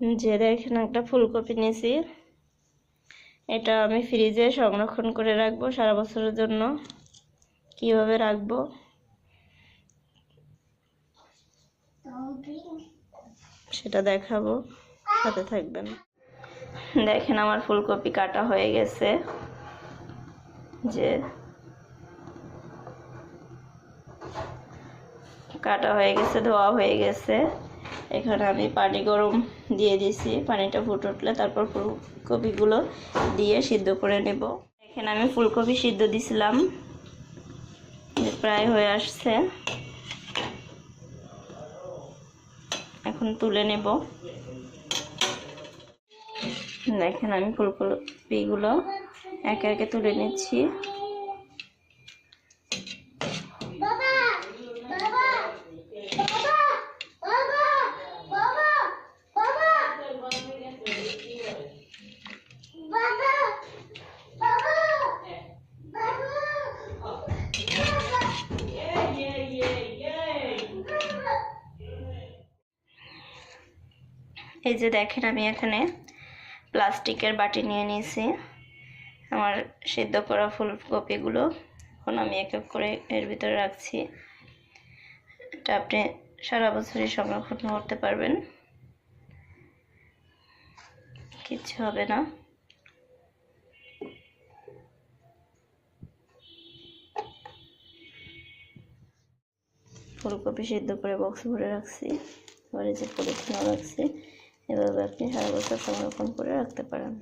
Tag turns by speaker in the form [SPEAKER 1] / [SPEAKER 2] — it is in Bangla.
[SPEAKER 1] যে দেখেন একটা ফুলকপি নিয়েছি। এটা আমি ফ্রিজে সংরক্ষণ করে রাখব সারা বছরের জন্য। কীভাবে রাখব? সেটা দেখাবো, সাথে থাকবেন। দেখেন আমার ফুলকপি কাটা হয়ে গেছে। যে কাটা হয়ে গেছে, ধোয়া হয়ে গেছে। এখানে আমি পানি গরম দিয়ে দিছি পানিটা ফুটে উঠলে তারপর ফুলকপিগুলো দিয়ে সিদ্ধ করে নেব। এখানে আমি ফুলকপি সিদ্ধ দিছিলাম। প্রায় হয়ে আসছে। এখন তুলে নেব। দেখেন আমি ফুলকপিগুলো একে একে তুলে নিচ্ছি। এই যে দেখেন আমি এখানে প্লাস্টিকের বাটি নিয়ে নিয়েছি। আমার সিদ্ধ করা ফুলকপিগুলো এখন আমি এক করে এর ভিতরে রাখছি। এটা আপনি সারা বছরই সংরক্ষণ করতে পারবেন। কিচ্ছু হবে না। ফুলকপি সিদ্ধ করে বক্স ভরে রাখছি। এবারে যে পলিথিনও রাখছি। এভাবে আপনি সারা বছর সংরক্ষণ করে রাখতে পারেন